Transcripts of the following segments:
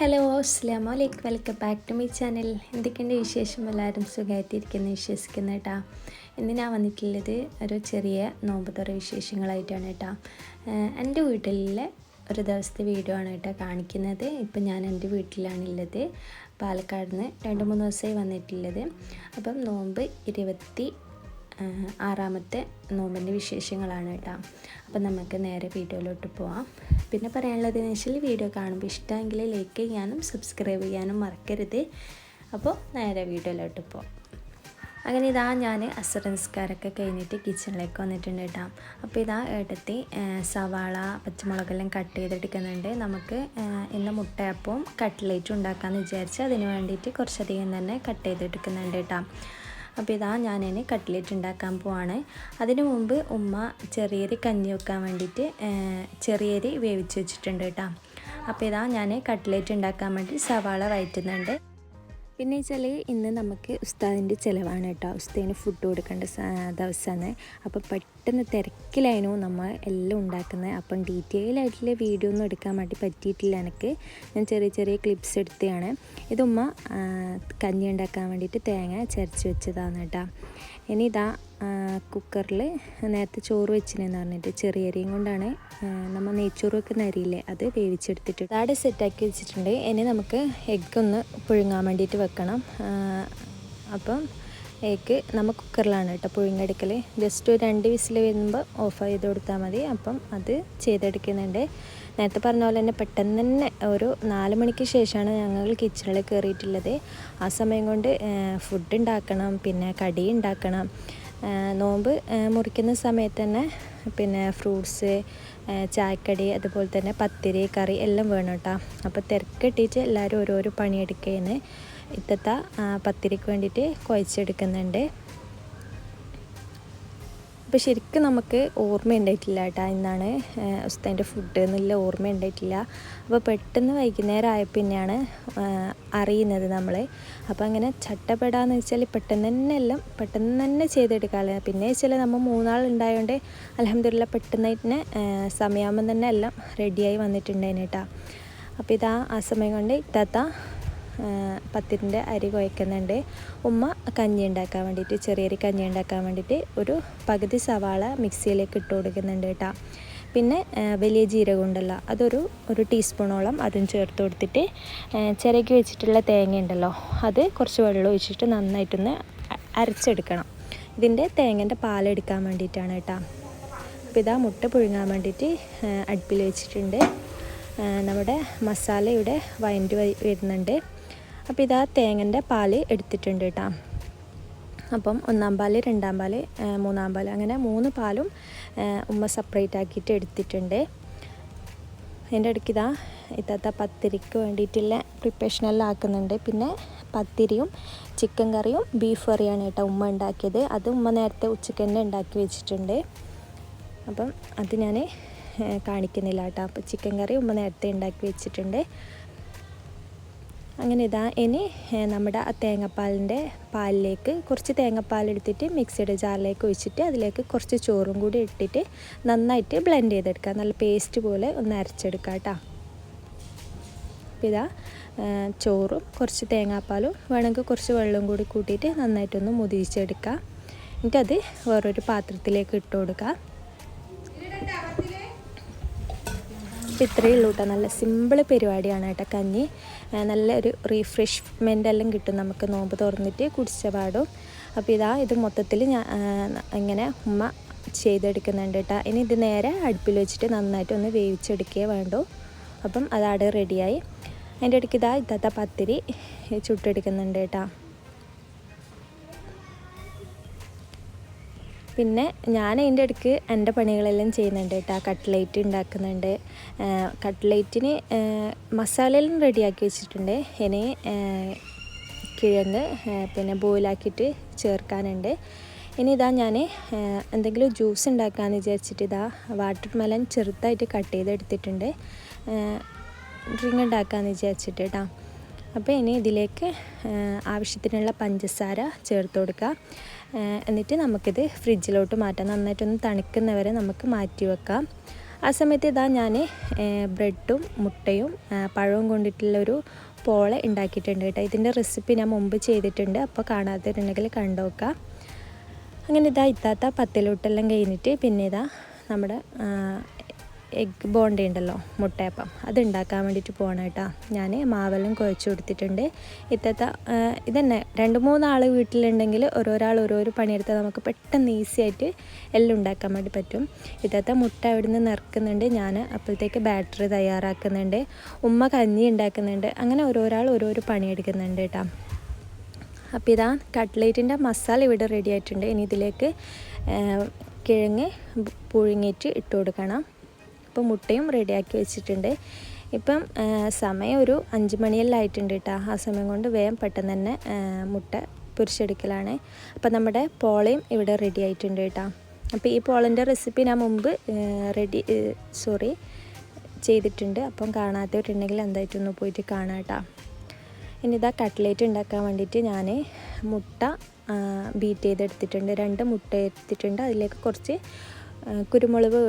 Hello അസ്ലാം വലൈക്കും welcome back to my channel. എന്തൊക്കെയുണ്ട് വിശേഷം? എല്ലാവരും സുഖമായിട്ടിരിക്കുന്നു വിശ്വസിക്കുന്നു കേട്ടോ. ഇന്ന് ഞാൻ വന്നിട്ടുള്ളത് ഒരു ചെറിയ നോമ്പുതുറ വിശേഷങ്ങളായിട്ടാണ് കേട്ടോ. എന്റെ വീട്ടിലെ ഒരു ദിവസത്തെ വീഡിയോ ആണ് കേട്ടോ കാണിക്കുന്നത്. ഇപ്പം ഞാൻ എന്റെ വീട്ടിലാണുള്ളത് പാലക്കാട് രണ്ട് മൂന്ന് ദിവസമായി വന്നിട്ടുള്ളത്. അപ്പം നോമ്പ് ഇരുപത്തി ആറാമത്തെ നോമ്പിന്റെ വിശേഷങ്ങളാണ് കേട്ടോ. അപ്പം നമുക്ക് നേരെ വീഡിയോയിലോട്ട് പോവാം. പിന്നെ പറയാനുള്ളത് വെച്ചാൽ വീഡിയോ കാണുമ്പോൾ ഇഷ്ടമെങ്കിൽ ലൈക്ക് ചെയ്യാനും സബ്സ്ക്രൈബ് ചെയ്യാനും മറക്കരുത്. അപ്പോൾ നേരെ വീഡിയോയിലോട്ട് പോവാം. അങ്ങനെ ഇതാ ഞാൻ നിസ്കാരമൊക്കെ കഴിഞ്ഞിട്ട് കിച്ചണിലേക്ക് വന്നിട്ടുണ്ട് കേട്ടോ. അപ്പോൾ ഇതാ ഏട്ടത്തി സവാള പച്ചമുളകെല്ലാം കട്ട് ചെയ്തെടുക്കുന്നുണ്ട്. നമുക്ക് ഇന്ന് മുട്ടയപ്പവും കട്ട്ലേറ്റും ഉണ്ടാക്കാമെന്ന് വിചാരിച്ച് അതിന് വേണ്ടിയിട്ട് കുറച്ചധികം തന്നെ കട്ട് ചെയ്തെടുക്കുന്നുണ്ട് കേട്ടോ. അപ്പോൾ ഇതാ ഞാനതിന് കട്ട്ലേറ്റ് ഉണ്ടാക്കാൻ പോവാണ്. അതിനു മുമ്പ് ഉമ്മ ചെറിയരി കഞ്ഞി വെക്കാൻ വേണ്ടിയിട്ട് ചെറിയരി വേവിച്ച് വെച്ചിട്ടുണ്ട് കേട്ടോ. അപ്പോൾ ഇതാ ഞാൻ കട്ട്ലേറ്റ് ഉണ്ടാക്കാൻ വേണ്ടി സവാള വയറ്റുന്നുണ്ട്. പിന്നെ വെച്ചാൽ ഇന്ന് നമുക്ക് ഉസ്താദിന്റെ ചിലവാണ് കേട്ടോ. ഉസ്താദിന് ഫുഡ് കൊടുക്കേണ്ട ദിവസമാണ്. അപ്പോൾ പെട്ടെന്ന് തിരക്കിലായിരുന്നു നമ്മൾ എല്ലാം ഉണ്ടാക്കുന്നത്. അപ്പം ഡീറ്റെയിൽ ആയിട്ടുള്ള വീഡിയോ ഒന്നും എടുക്കാൻ വേണ്ടി പറ്റിയിട്ടില്ല എനിക്ക്. ഞാൻ ചെറിയ ചെറിയ ക്ലിപ്സ് എടുത്തതാണ്. ഇതുമ്മ കഞ്ഞി ഉണ്ടാക്കാൻ വേണ്ടിയിട്ട് തേങ്ങ ചരച്ച് വെച്ചതാണ് കേട്ടോ. ഇനി ഇതാ കുക്കറിൽ നേരത്തെ ചോറ് വെച്ചിനെന്ന് പറഞ്ഞിട്ട് ചെറിയ അരിയും കൊണ്ടാണ് നമ്മൾ നെയ്ച്ചോറ് വെക്കുന്ന അരിയില്ലേ അത് വേവിച്ചെടുത്തിട്ട് അതാടെ സെറ്റാക്കി വെച്ചിട്ടുണ്ട്. ഇനി നമുക്ക് എഗ്ഗ് ഒന്ന് പുഴുങ്ങാൻ വേണ്ടിയിട്ട് വെക്കണം. അപ്പം എഗ്ഗ് നമ്മൾ കുക്കറിലാണ് കേട്ടോ പുഴുങ്ങെടുക്കൽ ജസ്റ്റ് ഒരു രണ്ട് വിസിൽ വരുമ്പോൾ ഓഫ് ചെയ്ത് കൊടുത്താൽ മതി. അപ്പം അത് ചെയ്തെടുക്കുന്നുണ്ട്. നേരത്തെ പറഞ്ഞ പോലെ തന്നെ പെട്ടെന്ന് തന്നെ ഒരു നാല് മണിക്ക് ശേഷമാണ് ഞങ്ങൾ കിച്ചണിൽ കയറിയിട്ടുള്ളത് ആ സമയം കൊണ്ട് ഫുഡ് ഉണ്ടാക്കണം പിന്നെ കടി ഉണ്ടാക്കണം. നോമ്പ് മുറിക്കുന്ന സമയത്ത് തന്നെ പിന്നെ ഫ്രൂട്ട്സ് ചായക്കടി അതുപോലെ തന്നെ പത്തിരി കറി എല്ലാം വേണം കേട്ടോ അപ്പോൾ തിരക്കിട്ടിട്ട് എല്ലാവരും ഓരോരോ പണിയെടുക്കുകയാണ് ഇത്തത്ത പത്തിരിക്ക് വേണ്ടിയിട്ട് കുഴച്ചെടുക്കുന്നുണ്ട്. അപ്പോൾ ശരിക്കും നമുക്ക് ഓർമ്മ ഉണ്ടായിട്ടില്ല കേട്ടോ ഇന്നാണ് ഉസ്താന്റെ ഫുഡ് എന്നുള്ള ഓർമ്മ ഉണ്ടായിട്ടില്ല. അപ്പോൾ പെട്ടെന്ന് വൈകുന്നേരം ആയപ്പോൾ പിന്നെയാണ് അറിയുന്നത് നമ്മൾ അപ്പോൾ അങ്ങനെ ചട്ടപ്പെടാന്ന് വെച്ചാൽ പെട്ടെന്ന് തന്നെ എല്ലാം പെട്ടെന്ന് തന്നെ ചെയ്തെടുക്കാറില്ല പിന്നെ വെച്ചാൽ നമ്മൾ മൂന്നാൾ ഉണ്ടായതുകൊണ്ട് അലഹമ്മദില്ല പെട്ടെന്ന് തന്നെ സമയമാകുമ്പം തന്നെ എല്ലാം റെഡിയായി വന്നിട്ടുണ്ടായിരുന്നു കേട്ടോ അപ്പോൾ ഇതാ ആ സമയം കൊണ്ട് ഇത്താത്ത പത്തിരിന്റെ അരി കുഴക്കുന്നുണ്ട്. ഉമ്മ കഞ്ഞി ഉണ്ടാക്കാൻ വേണ്ടിയിട്ട് ചെറിയൊരു കഞ്ഞി ഉണ്ടാക്കാൻ വേണ്ടിയിട്ട് ഒരു പകുതി സവാള മിക്സിയിലേക്ക് ഇട്ട് കൊടുക്കുന്നുണ്ട് കേട്ടോ. പിന്നെ വലിയ ജീരകം ഉണ്ടല്ലോ അതൊരു ഒരു ടീസ്പൂണോളം അതും ചേർത്ത് കൊടുത്തിട്ട് ചിരകി വെച്ചിട്ടുള്ള തേങ്ങ ഉണ്ടല്ലോ അത് കുറച്ച് വെള്ളം ഒഴിച്ചിട്ട് നന്നായിട്ടൊന്ന് അരച്ചെടുക്കണം. ഇതിന്റെ തേങ്ങന്റെ പാലെടുക്കാൻ വേണ്ടിയിട്ടാണ് കേട്ടോ. അപ്പോൾ ഇതാ മുട്ട പുഴുങ്ങാൻ വേണ്ടിയിട്ട് അടുപ്പിൽ വെച്ചിട്ടുണ്ട്. നമ്മുടെ മസാല ഇവിടെ വയന്റ് വരുന്നുണ്ട്. അപ്പോൾ ഇതാ തേങ്ങന്റെ പാൽ എടുത്തിട്ടുണ്ട് കേട്ടോ അപ്പം ഒന്നാം പാൽ രണ്ടാം പാൽ മൂന്നാം പാൽ അങ്ങനെ മൂന്ന് പാലും ഉമ്മ സെപ്പറേറ്റ് ആക്കിയിട്ട് എടുത്തിട്ടുണ്ട്. അതിന്റെ ഇടയ്ക്ക് ഇതാ ഇത്ത പത്തിരിക്ക് വേണ്ടിയിട്ടുള്ള പ്രിപ്പറേഷനെല്ലാം ആക്കുന്നുണ്ട്. പിന്നെ പത്തിരിയും ചിക്കൻ കറിയും ബീഫ് കറിയാണ് കേട്ടോ ഉമ്മ ഉണ്ടാക്കിയത്. അത് ഉമ്മ നേരത്തെ ഉച്ചയ്ക്ക് തന്നെ ഉണ്ടാക്കി വെച്ചിട്ടുണ്ട്. അപ്പം അത് ഞാൻ കാണിക്കുന്നില്ല കേട്ടോ അപ്പോൾ ചിക്കൻ കറി ഉമ്മ നേരത്തെ ഉണ്ടാക്കി വെച്ചിട്ടുണ്ട്. അങ്ങനെ ഇതാ. ഇനി നമ്മുടെ തേങ്ങാപ്പാലിന്റെ പാലിലേക്ക് കുറച്ച് തേങ്ങാപ്പാൽ എടുത്തിട്ട് മിക്സിയുടെ ജാറിലേക്ക് ഒഴിച്ചിട്ട് അതിലേക്ക് കുറച്ച് ചോറും കൂടി ഇട്ടിട്ട് നന്നായിട്ട് ബ്ലെൻഡ് ചെയ്തെടുക്കുക. നല്ല പേസ്റ്റ് പോലെ ഒന്ന് അരച്ചെടുക്കുക കേട്ടോ. ഇതാ ചോറും കുറച്ച് തേങ്ങാപ്പാലും വേണമെങ്കിൽ കുറച്ച് വെള്ളവും കൂടി കൂട്ടിയിട്ട് നന്നായിട്ടൊന്ന് മുതിച്ചെടുക്കുക എന്നിട്ടത് വേറൊരു പാത്രത്തിലേക്ക് ഇട്ട് കൊടുക്കുക. അപ്പോൾ ഇത്രയേ ഉള്ളൂ കേട്ടോ. നല്ല സിമ്പിൾ പരിപാടിയാണ് കേട്ടോ കഞ്ഞി. നല്ല ഒരു റീഫ്രഷ്മെന്റ് എല്ലാം കിട്ടും നമുക്ക് നോമ്പ് തുറന്നിട്ട് കുടിച്ച പാടും. അപ്പോൾ ഇതാ ഇത് മൊത്തത്തിൽ ഞാൻ ഇങ്ങനെ ഉമ്മ ചെയ്തെടുക്കുന്നുണ്ട് കേട്ടോ. ഇനി ഇത് നേരെ അടുപ്പിൽ വെച്ചിട്ട് നന്നായിട്ട് ഒന്ന് വേവിച്ചെടുക്കുകയേ വേണ്ടൂ. അപ്പം അതാടെ റെഡിയായി അതിന്റെ ഇടയ്ക്ക് ഇതാ ഇത്താത്ത പത്തിരി ചുട്ടെടുക്കുന്നുണ്ട് കേട്ടോ. പിന്നെ ഞാൻ അതിന്റെ ഇടയ്ക്ക് എന്റെ പണികളെല്ലാം ചെയ്യുന്നുണ്ട് കേട്ടോ. കട്ട്ലേറ്റ് ഉണ്ടാക്കുന്നുണ്ട് കട്ട്ലേറ്റിന് മസാലയെല്ലാം റെഡിയാക്കി വെച്ചിട്ടുണ്ട്. ഇനി കിഴങ്ങ് പിന്നെ ബോയിലാക്കിയിട്ട് ചേർക്കാനുണ്ട്. ഇനി ഇതാ ഞാൻ എന്തെങ്കിലും ജ്യൂസ് ഉണ്ടാക്കാമെന്ന് വിചാരിച്ചിട്ട് ഇതാ വാട്ടർ മെലൻ ചെറുതായിട്ട് കട്ട് ചെയ്തെടുത്തിട്ടുണ്ട്. ഡ്രിങ്ക് ഉണ്ടാക്കാമെന്ന് വിചാരിച്ചിട്ട് കേട്ടോ. അപ്പോൾ ഇനി ഇതിലേക്ക് ആവശ്യത്തിനുള്ള പഞ്ചസാര ചേർത്ത് കൊടുക്കുക. എന്നിട്ട് നമുക്കിത് ഫ്രിഡ്ജിലോട്ട് മാറ്റാം. നന്നായിട്ടൊന്ന് തണുക്കുന്നവരെ നമുക്ക് മാറ്റി വെക്കാം. ആ സമയത്ത് ഇതാ ഞാൻ ബ്രെഡും മുട്ടയും പഴവും കൊണ്ടിട്ടുള്ളൊരു പോളെ ഉണ്ടാക്കിയിട്ടുണ്ട് കേട്ടോ. ഇതിന്റെ റെസിപ്പി ഞാൻ മുമ്പ് ചെയ്തിട്ടുണ്ട്. അപ്പോൾ കാണാത്തവരുണ്ടെങ്കിൽ കണ്ടു നോക്കാം അങ്ങനെ ഇതാ ഇത്താത്ത പത്തിലോട്ടെല്ലാം കഴിഞ്ഞിട്ട് പിന്നെ ഇതാ നമ്മുടെ എഗ് ബോണ്ട ഉണ്ടല്ലോ മുട്ടയപ്പം. അത് ഉണ്ടാക്കാൻ വേണ്ടിയിട്ട് പോകണം കേട്ടോ. ഞാൻ മാവെല്ലാം കുഴച്ച് കൊടുത്തിട്ടുണ്ട്. ഇത്തത്ത ഇതന്നെ. രണ്ട് മൂന്നാൾ വീട്ടിലുണ്ടെങ്കിൽ ഓരോരാൾ ഓരോരോ പണിയെടുത്താൽ നമുക്ക് പെട്ടെന്ന് ഈസി ആയിട്ട് എല്ലാം ഉണ്ടാക്കാൻ വേണ്ടി പറ്റും. ഇത്തത്ത മുട്ട അവിടെ നിന്ന് നിറക്കുന്നുണ്ട്. ഞാൻ അപ്പോഴത്തേക്ക് ബാറ്ററി തയ്യാറാക്കുന്നുണ്ട്. ഉമ്മ കഞ്ഞി ഉണ്ടാക്കുന്നുണ്ട്. അങ്ങനെ ഓരോരാൾ ഓരോരോ പണിയെടുക്കുന്നുണ്ട് കേട്ടോ. അപ്പോൾ ഇതാ കട്ട്ലേറ്റിന്റെ മസാല ഇവിടെ റെഡി ആയിട്ടുണ്ട്. ഇനി ഇതിലേക്ക് കിഴങ്ങ് പുഴുങ്ങിയിട്ട് ഇട്ട് കൊടുക്കണം. അപ്പോൾ മുട്ടയും റെഡിയാക്കി വെച്ചിട്ടുണ്ട്. ഇപ്പം സമയം ഒരു അഞ്ച് മണിയെല്ലാം ആയിട്ടുണ്ട് കേട്ടോ ആ സമയം കൊണ്ട് വേഗം പെട്ടെന്ന് തന്നെ മുട്ട പൊരിച്ചെടുക്കലാണ്. അപ്പം നമ്മുടെ പോളയും ഇവിടെ റെഡി ആയിട്ടുണ്ട് കേട്ടോ അപ്പോൾ ഈ പോളന്റെ റെസിപ്പി ഞാൻ മുമ്പ് റെഡി സോറി ചെയ്തിട്ടുണ്ട്. അപ്പം കാണാത്തവരുണ്ടെങ്കിൽ എന്തായിട്ടൊന്ന് പോയിട്ട് കാണാം കേട്ടോ ഇനി ഇതാ കട്ട്ലേറ്റ് ഉണ്ടാക്കാൻ വേണ്ടിയിട്ട് ഞാൻ മുട്ട ബീറ്റ് ചെയ്തെടുത്തിട്ടുണ്ട്. രണ്ട് മുട്ട എടുത്തിട്ടുണ്ട്. അതിലേക്ക് കുറച്ച് കുരുമുളക്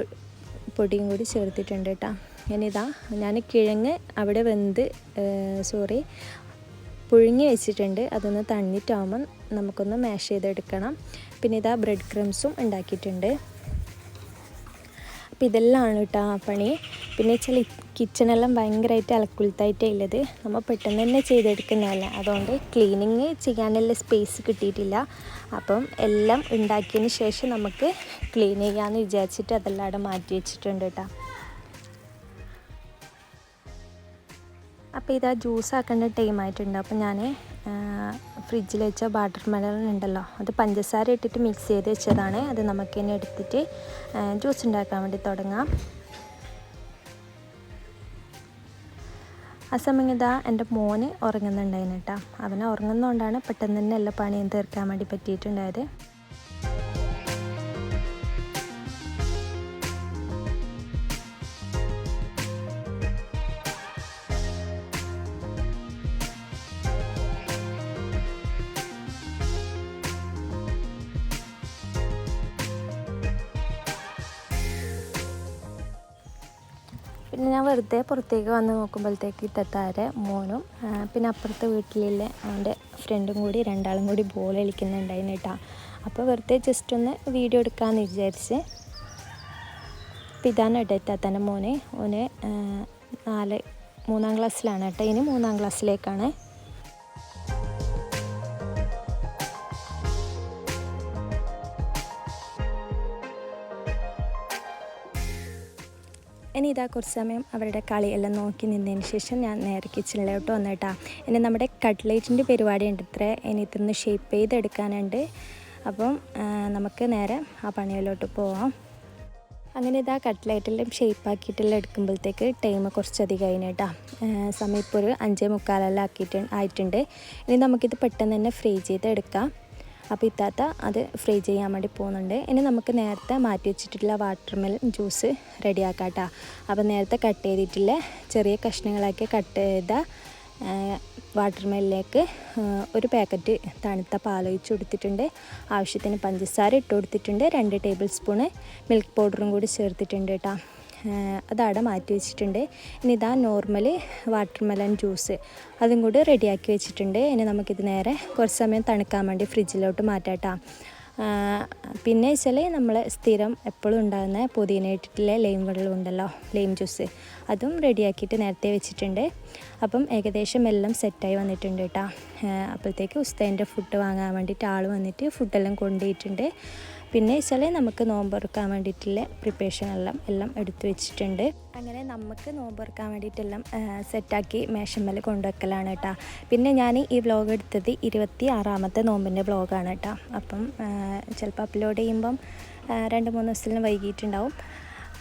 പൊടിയും കൂടി ചേർത്തിട്ടുണ്ട് കേട്ടോ. ഇനി ഇതാ ഞാൻ കിഴങ്ങ് അവിടെ വെന്ത് സോറി പുഴുങ്ങി വെച്ചിട്ടുണ്ട്. അതൊന്ന് തണ്ണിട്ടാകുമ്പം നമുക്കൊന്ന് മാഷ് ചെയ്തെടുക്കണം. പിന്നെ ഇതാ ബ്രെഡ് ക്രംസും ഉണ്ടാക്കിയിട്ടുണ്ട്. അപ്പോൾ ഇതെല്ലാം കേട്ടോ പണി. പിന്നെ വെച്ചാൽ കിച്ചണെല്ലാം ഭയങ്കരമായിട്ട് അലക്കുലത്തായിട്ടേ ഉള്ളത്. നമ്മൾ പെട്ടെന്ന് തന്നെ ചെയ്തെടുക്കുന്നതല്ല. അതുകൊണ്ട് ക്ലീനിങ് ചെയ്യാനുള്ള സ്പേസ് കിട്ടിയിട്ടില്ല. അപ്പം എല്ലാം ഉണ്ടാക്കിയതിന് ശേഷം നമുക്ക് ക്ലീൻ ചെയ്യാമെന്ന് വിചാരിച്ചിട്ട് അതെല്ലാം അവിടെ മാറ്റി വെച്ചിട്ടുണ്ട് കേട്ടോ. അപ്പോൾ ഇതാ ജ്യൂസ് ആക്കേണ്ട ടൈം ആയിട്ടുണ്ട്. അപ്പോൾ ഞാൻ ഫ്രിഡ്ജിൽ വെച്ച വാട്ടർ മെലൺ ഉണ്ടല്ലോ അത് പഞ്ചസാര ഇട്ടിട്ട് മിക്സ് ചെയ്ത് വെച്ചതാണ്. അത് നമുക്ക് തന്നെ എടുത്തിട്ട് ജ്യൂസ് ഉണ്ടാക്കാൻ വേണ്ടി തുടങ്ങാം. ആ സമയം ഇതാ എന്റെ മോന് ഉറങ്ങുന്നുണ്ടായിരുന്നു കേട്ടോ. അവനെ ഉറങ്ങുന്നതുകൊണ്ടാണ് പെട്ടെന്ന് തന്നെ എല്ലാ പണിയും തീർക്കാൻ വേണ്ടി പറ്റിയിട്ടുണ്ടായത്. പിന്നെ ഞാൻ വെറുതെ പുറത്തേക്ക് വന്ന് നോക്കുമ്പോഴത്തേക്ക് തെത്താരെ മോനും പിന്നെ അപ്പുറത്തെ വീട്ടിലുള്ള അവന്റെ ഫ്രണ്ടും കൂടി രണ്ടാളും കൂടി ബോൾ കളിക്കുന്നുണ്ടായിരുന്നു കേട്ടോ. അപ്പോൾ വെറുതെ ജസ്റ്റ് ഒന്ന് വീഡിയോ എടുക്കാമെന്ന് വിചാരിച്ച് ഇതാണ് കേട്ടോ എത്താത്തന്റെ മോനെ. ഓന് നാല് മൂന്നാം ക്ലാസ്സിലാണ് കേട്ടോ. ഇനി മൂന്നാം ക്ലാസ്സിലേക്കാണ് ഇനി ഇതാ കുറച്ച് സമയം അവരുടെ കളിയെല്ലാം നോക്കി നിന്നതിന് ശേഷം ഞാൻ നേരെ കിച്ചണിലോട്ട് വന്നിട്ടാ. ഇനി നമ്മുടെ കട്ട്ലേറ്റിന്റെ പരിപാടി ഉണ്ട് ഇത്ര. ഇനി ഇതിന്ന് ഷേപ്പ് ചെയ്തെടുക്കാനുണ്ട്. അപ്പം നമുക്ക് നേരെ ആ പണിയിലോട്ട് പോവാം. അങ്ങനെ ഇതാ കട്ട്ലേറ്റെല്ലാം ഷേപ്പാക്കിയിട്ടെല്ലാം എടുക്കുമ്പോഴത്തേക്ക് ടൈം കുറച്ചധികം അതിന് കേട്ടോ സമയം ഇപ്പോൾ ഒരു അഞ്ചേ മുക്കാലെല്ലാം ആക്കിയിട്ട് ആയിട്ടുണ്ട്. ഇനി നമുക്കിത് പെട്ടെന്ന് തന്നെ ഫ്രൈ ചെയ്ത് എടുക്കാം അപ്പോൾ ഇത്താത്ത അത് ഫ്രൈ ചെയ്യാൻ വേണ്ടി പോകുന്നുണ്ട്. ഇനി നമുക്ക് നേരത്തെ മാറ്റി വെച്ചിട്ടുള്ള വാട്ടർ മെലൺ ജ്യൂസ് റെഡിയാക്കാം കേട്ടോ അപ്പോൾ നേരത്തെ കട്ട് ചെയ്തിട്ടുള്ള ചെറിയ കഷ്ണങ്ങളാക്കി കട്ട് ചെയ്ത വാട്ടർ മെല്ലിലേക്ക് ഒരു പാക്കറ്റ് തണുത്ത പാലൊഴിച്ച് കൊടുത്തിട്ടുണ്ട്. ആവശ്യത്തിന് പഞ്ചസാര ഇട്ട് കൊടുത്തിട്ടുണ്ട്. രണ്ട് ടേബിൾ സ്പൂണ് മിൽക്ക് പൗഡറും കൂടി ചേർത്തിട്ടുണ്ട് കേട്ടോ. അതവിടെ മാറ്റി വെച്ചിട്ടുണ്ട്. ഇനി ഇതാ നോർമൽ വാട്ടർ മെലൺ ജ്യൂസ് അതും കൂടി റെഡിയാക്കി വെച്ചിട്ടുണ്ട്. ഇനി നമുക്കിത് നേരെ കുറച്ച് സമയം തണുക്കാൻ വേണ്ടി ഫ്രിഡ്ജിലോട്ട് മാറ്റാം പിന്നെ വെച്ചാൽ നമ്മൾ സ്ഥിരം എപ്പോഴും ഉണ്ടാകുന്ന പുതിന ഇട്ടിട്ടുള്ള ലൈം വെള്ളം ഉണ്ടല്ലോ ലൈം ജ്യൂസ് അതും റെഡിയാക്കിയിട്ട് നേരത്തെ വെച്ചിട്ടുണ്ട്. അപ്പം ഏകദേശം എല്ലാം സെറ്റായി വന്നിട്ടുണ്ട് കേട്ടോ അപ്പോഴത്തേക്ക് ഉസ്തേന്റെ ഫുഡ് വാങ്ങാൻ വേണ്ടിയിട്ട് ആൾ വന്നിട്ട് ഫുഡെല്ലാം കൊണ്ടുപോയിട്ടുണ്ട്. പിന്നെ വെച്ചാൽ നമുക്ക് നോമ്പെറുക്കാൻ വേണ്ടിയിട്ടുള്ള പ്രിപ്പറേഷൻ എല്ലാം എല്ലാം എടുത്തു വെച്ചിട്ടുണ്ട്. അങ്ങനെ നമുക്ക് നോമ്പെറുക്കാൻ വേണ്ടിയിട്ടെല്ലാം സെറ്റാക്കി മേശമ്മൽ കൊണ്ടുവെക്കലാണ് കേട്ടോ. പിന്നെ ഞാൻ ഈ വ്ലോഗ് എടുത്തത് ഇരുപത്തി ആറാമത്തെ നോമ്പിന്റെ വ്ലോഗാണ് കേട്ടോ. അപ്പം ചിലപ്പോൾ അപ്ലോഡ് ചെയ്യുമ്പം രണ്ട് മൂന്ന് ദിവസത്തിലും വൈകിട്ടുണ്ടാവും.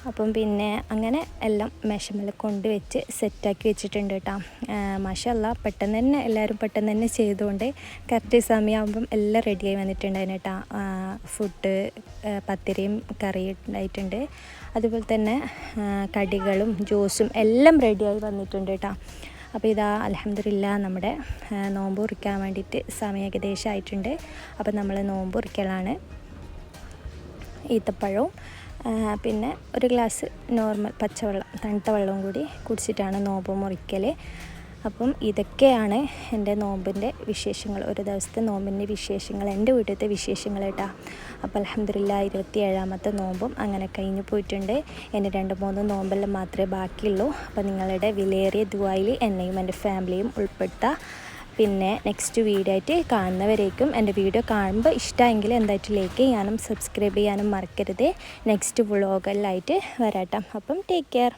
അപ്പം പിന്നെ അങ്ങനെ എല്ലാം മേശമ്മൽ കൊണ്ടുവച്ച് സെറ്റാക്കി വെച്ചിട്ടുണ്ട് കേട്ടോ. മാഷല്ല പെട്ടെന്ന് തന്നെ എല്ലാവരും പെട്ടെന്ന് തന്നെ ചെയ്തുകൊണ്ട് കറക്റ്റ് സമയമാകുമ്പം എല്ലാം റെഡിയായി വന്നിട്ടുണ്ടായിരുന്നു കേട്ടോ. ഫുഡ് പത്തിരിയും കറിയും ഉണ്ടായിട്ടുണ്ട്. അതുപോലെ തന്നെ കടികളും ജ്യൂസും എല്ലാം റെഡിയായി വന്നിട്ടുണ്ട് കേട്ടോ. അപ്പോൾ ഇതാ അലഹമില്ല നമ്മുടെ നോമ്പ് കുറിക്കാൻ വേണ്ടിയിട്ട് സമയം ഏകദേശം ആയിട്ടുണ്ട്. അപ്പോൾ നമ്മൾ നോമ്പ് കുറിക്കലാണ് ഈത്തപ്പഴവും പിന്നെ ഒരു ഗ്ലാസ് നോർമൽ പച്ചവെള്ളം തണുത്ത വെള്ളവും കൂടി കുടിച്ചിട്ടാണ് നോമ്പ് മുറിക്കൽ അപ്പം ഇതൊക്കെയാണ് എന്റെ നോമ്പിന്റെ വിശേഷങ്ങൾ. ഒരു ദിവസത്തെ നോമ്പിന്റെ വിശേഷങ്ങൾ എന്റെ വീട്ടിലത്തെ വിശേഷങ്ങൾ കേട്ടോ. അപ്പോൾ അലഹമില്ല ഇരുപത്തി ഏഴാമത്തെ നോമ്പും അങ്ങനെ കഴിഞ്ഞു പോയിട്ടുണ്ട്. എന്റെ രണ്ട് മൂന്ന് നോമ്പെല്ലാം മാത്രമേ ബാക്കിയുള്ളൂ. അപ്പോൾ നിങ്ങളുടെ വിലയേറിയ ദുബായിൽ എന്നെയും എന്റെ ഫാമിലിയും ഉൾപ്പെട്ട പിന്നെ നെക്സ്റ്റ് വീഡിയോ ആയിട്ട് കാണുന്നവരേക്കും എന്റെ വീഡിയോ കാണുമ്പോൾ ഇഷ്ടമെങ്കിൽ എന്തായിട്ട് ലൈക്ക് ചെയ്യാനും സബ്സ്ക്രൈബ് ചെയ്യാനും മറക്കരുത്. നെക്സ്റ്റ് വ്ളോഗെല്ലായിട്ട് വരാട്ടോ. അപ്പം ടേക്ക് കെയർ